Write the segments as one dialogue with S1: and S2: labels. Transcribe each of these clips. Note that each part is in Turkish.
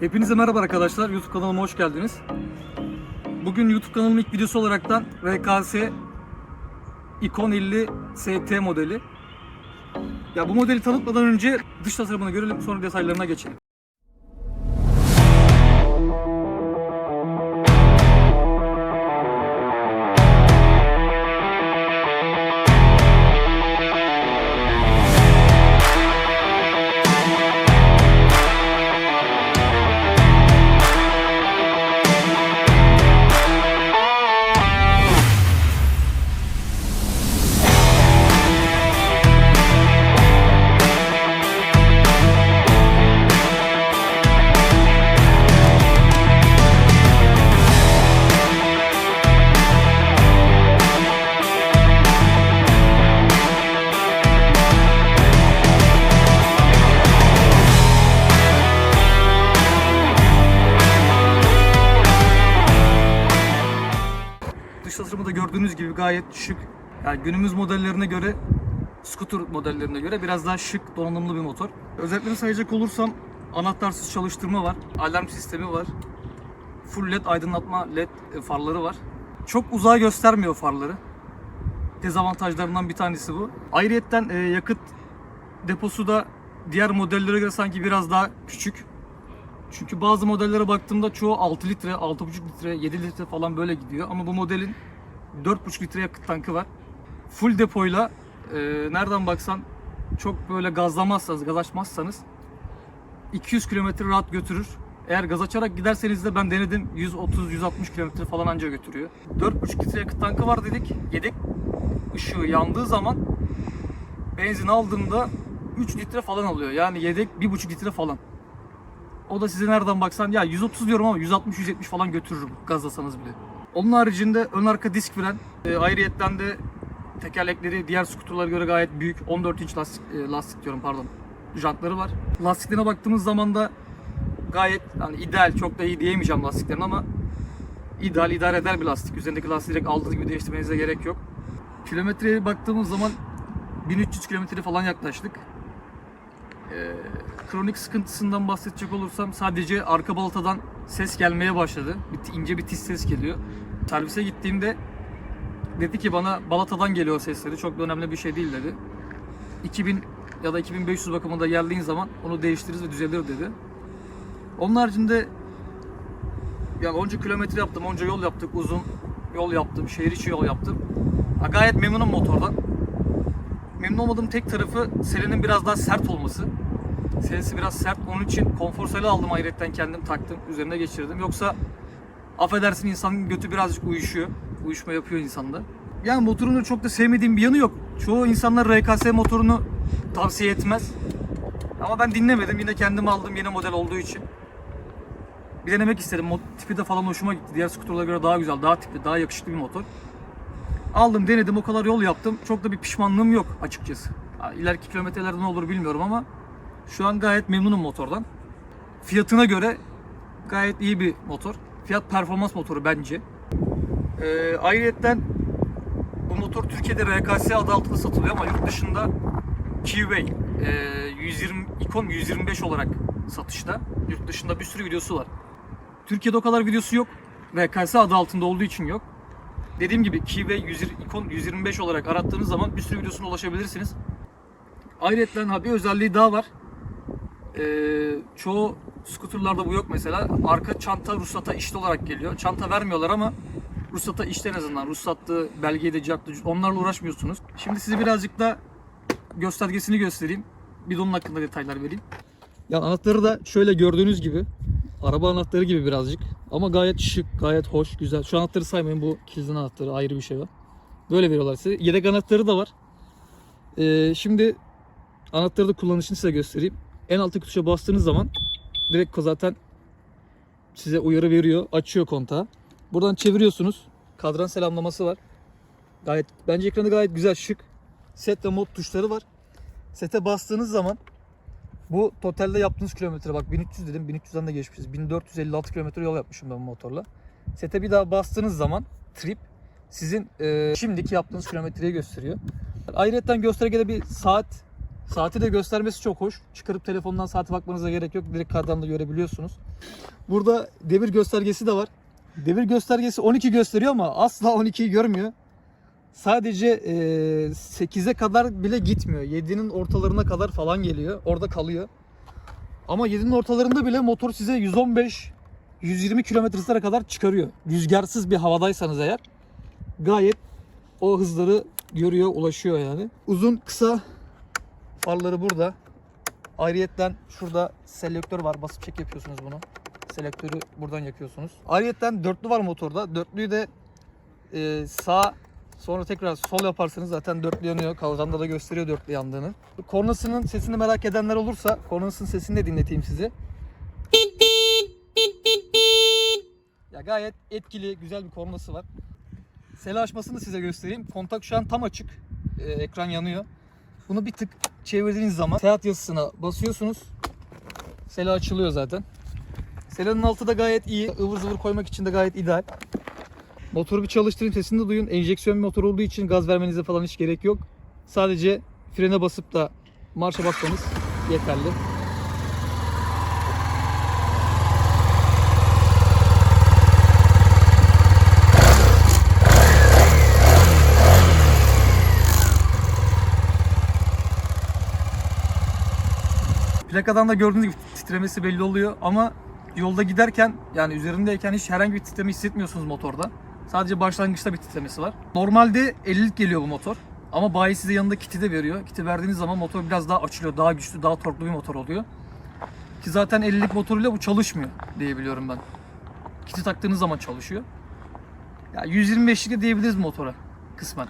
S1: Hepinize merhaba arkadaşlar. YouTube kanalıma hoş geldiniz. Bugün YouTube kanalımın ilk videosu olaraktan RKS Icon 50 ST modeli. Ya bu modeli tanıtmadan önce dış tasarımını görelim sonra detaylarına geçelim. Tasarımı da gördüğünüz gibi gayet şık. Yani günümüz modellerine göre scooter modellerine göre biraz daha şık, donanımlı bir motor. Özelliklerini sayacak olursam anahtarsız çalıştırma var, alarm sistemi var, full led aydınlatma led farları var. Çok uzağa göstermiyor farları. Dezavantajlarından bir tanesi bu. Ayrıyetten e, yakıt deposu da diğer modellere göre sanki biraz daha küçük. Çünkü bazı modellere baktığımda çoğu 6 litre, 6,5 litre, 7 litre falan böyle gidiyor. Ama bu modelin 4,5 litre yakıt tankı var. Full depoyla e, nereden baksan çok böyle gazlamazsanız, gaz açmazsanız 200 kilometre rahat götürür. Eğer gaz açarak giderseniz de ben denedim 130-160 kilometre falan anca götürüyor. 4,5 litre yakıt tankı var dedik. Yedek ışığı yandığı zaman benzin aldığımda 3 litre falan alıyor. Yani yedek 1,5 litre falan. O da size nereden baksan ya 130 diyorum ama 160-170 falan götürür gazlasanız bile. Onun haricinde ön arka disk fren. E, ayrıyetten de tekerlekleri diğer skuterlara göre gayet büyük. 14 inç lastik, e, lastik diyorum pardon. Jantları var. Lastiklerine baktığımız zaman da gayet hani ideal çok da iyi diyemeyeceğim lastiklerin ama ideal idare eder bir lastik. Üzerindeki lastiği direkt aldığınız gibi değiştirmenize gerek yok. Kilometreye baktığımız zaman 1300 kilometre falan yaklaştık. Ee, kronik sıkıntısından bahsedecek olursam sadece arka balatadan ses gelmeye başladı. Bir, ince bir tiz ses geliyor. Servise gittiğimde dedi ki bana balatadan geliyor sesleri. Çok da önemli bir şey değil dedi. 2000 ya da 2500 bakımında geldiğin zaman onu değiştiririz ve düzelir dedi. Onun haricinde yani onca kilometre yaptım, onca yol yaptık, uzun yol yaptım, şehir içi yol yaptım. Ha, gayet memnunum motordan. Memnun olmadığım tek tarafı Selen'in biraz daha sert olması. Selesi biraz sert. Onun için konfor seli aldım ayrıca kendim taktım. Üzerine geçirdim. Yoksa affedersin insanın götü birazcık uyuşuyor. Uyuşma yapıyor insanda. Yani motorunu çok da sevmediğim bir yanı yok. Çoğu insanlar RKS motorunu tavsiye etmez. Ama ben dinlemedim. Yine kendim aldım yeni model olduğu için. Bir denemek istedim. Mo- Tipi de falan hoşuma gitti. Diğer skuterlara göre daha güzel, daha tipli, daha yakışıklı bir motor. Aldım, denedim, o kadar yol yaptım. Çok da bir pişmanlığım yok açıkçası. İleriki kilometrelerde ne olur bilmiyorum ama şu an gayet memnunum motordan. Fiyatına göre gayet iyi bir motor. Fiyat performans motoru bence. Ee, ayrıyetten bu motor Türkiye'de RKS adı altında satılıyor ama yurt dışında Keyway e, 120 Icon 125 olarak satışta. Yurt dışında bir sürü videosu var. Türkiye'de o kadar videosu yok. RKS adı altında olduğu için yok. Dediğim gibi Keyway 120 Icon 125 olarak arattığınız zaman bir sürü videosuna ulaşabilirsiniz. Ayrıca ha bir özelliği daha var. Ee, çoğu skuterlarda bu yok mesela. Arka çanta ruhsata işli olarak geliyor. Çanta vermiyorlar ama ruhsata işte en azından. Ruhsatlı, belgeyi de cartlı, onlarla uğraşmıyorsunuz. Şimdi size birazcık da göstergesini göstereyim. Bir de onun hakkında detaylar vereyim. Ya anahtarı da şöyle gördüğünüz gibi. Araba anahtarı gibi birazcık. Ama gayet şık, gayet hoş, güzel. Şu anahtarı saymayın bu kilidin anahtarı ayrı bir şey var. Böyle veriyorlar size. Yedek anahtarı da var. Ee, şimdi anahtarı da kullanışını size göstereyim. En alttaki tuşa bastığınız zaman direkt zaten size uyarı veriyor. Açıyor kontağı. Buradan çeviriyorsunuz. Kadran selamlaması var. Gayet bence ekranı gayet güzel, şık. Set ve mod tuşları var. Sete bastığınız zaman bu totalde yaptığınız kilometre bak 1300 dedim 1300'den de geçmişiz. 1456 kilometre yol yapmışım ben bu motorla. Sete bir daha bastığınız zaman trip sizin e, şimdiki yaptığınız kilometreyi gösteriyor. Ayrıca göstergede bir saat Saati de göstermesi çok hoş. Çıkarıp telefondan saate bakmanıza gerek yok. Direkt kardan da görebiliyorsunuz. Burada devir göstergesi de var. Devir göstergesi 12 gösteriyor ama asla 12'yi görmüyor. Sadece e, 8'e kadar bile gitmiyor. 7'nin ortalarına kadar falan geliyor. Orada kalıyor. Ama 7'nin ortalarında bile motor size 115 120 kilometre kadar çıkarıyor. Rüzgarsız bir havadaysanız eğer gayet o hızları görüyor, ulaşıyor yani. Uzun, kısa farları burada. Ayrıyetten şurada selektör var. Basıp çek yapıyorsunuz bunu. Selektörü buradan yakıyorsunuz. Ayrıyetten dörtlü var motorda. Dörtlüyü de e, sağ sonra tekrar sol yaparsanız zaten dörtlü yanıyor. Kalkanda da gösteriyor dörtlü yandığını. Kornasının sesini merak edenler olursa kornasının sesini de dinleteyim size. Ya gayet etkili, güzel bir kornası var. Sele açmasını size göstereyim. Kontak şu an tam açık. Ee, ekran yanıyor. Bunu bir tık çevirdiğiniz zaman seyahat yazısına basıyorsunuz. Sele açılıyor zaten. Selenin altı da gayet iyi. ıvır zıvır koymak için de gayet ideal. Motoru bir çalıştırayım sesini de duyun. Enjeksiyon motor olduğu için gaz vermenize falan hiç gerek yok. Sadece frene basıp da marşa basmanız yeterli. Plakadan da gördüğünüz gibi titremesi belli oluyor ama yolda giderken yani üzerindeyken hiç herhangi bir titreme hissetmiyorsunuz motorda. Sadece başlangıçta bir titremesi var. Normalde 50'lik geliyor bu motor. Ama bayi size yanında kiti de veriyor. Kiti verdiğiniz zaman motor biraz daha açılıyor. Daha güçlü, daha torklu bir motor oluyor. Ki zaten 50'lik motoruyla bu çalışmıyor diye biliyorum ben. Kiti taktığınız zaman çalışıyor. Ya 125'lik de diyebiliriz motora kısmen.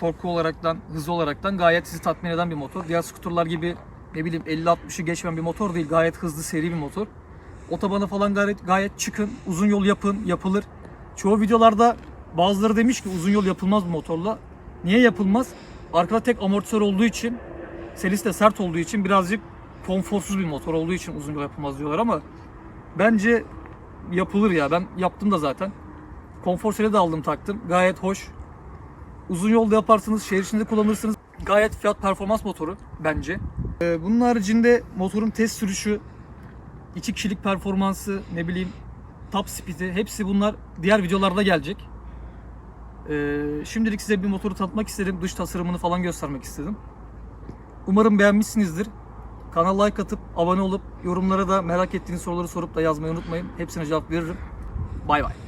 S1: Torku olaraktan, hız olaraktan gayet sizi tatmin eden bir motor. Diğer skuterlar gibi ne bileyim 50-60'ı geçmeyen bir motor değil. Gayet hızlı, seri bir motor. Otobana falan gayet, gayet çıkın, uzun yol yapın, yapılır. Çoğu videolarda bazıları demiş ki uzun yol yapılmaz bu motorla. Niye yapılmaz? Arkada tek amortisör olduğu için, selis de sert olduğu için birazcık konforsuz bir motor olduğu için uzun yol yapılmaz diyorlar ama bence yapılır ya. Ben yaptım da zaten. Konfor seli de aldım taktım. Gayet hoş. Uzun yolda yaparsınız, şehir içinde kullanırsınız. Gayet fiyat performans motoru bence. Ee, bunun haricinde motorun test sürüşü, iki kişilik performansı, ne bileyim top speed'i hepsi bunlar diğer videolarda gelecek. Ee, şimdilik size bir motoru tanıtmak istedim. Dış tasarımını falan göstermek istedim. Umarım beğenmişsinizdir. Kanala like atıp abone olup yorumlara da merak ettiğiniz soruları sorup da yazmayı unutmayın. Hepsine cevap veririm. Bay bay.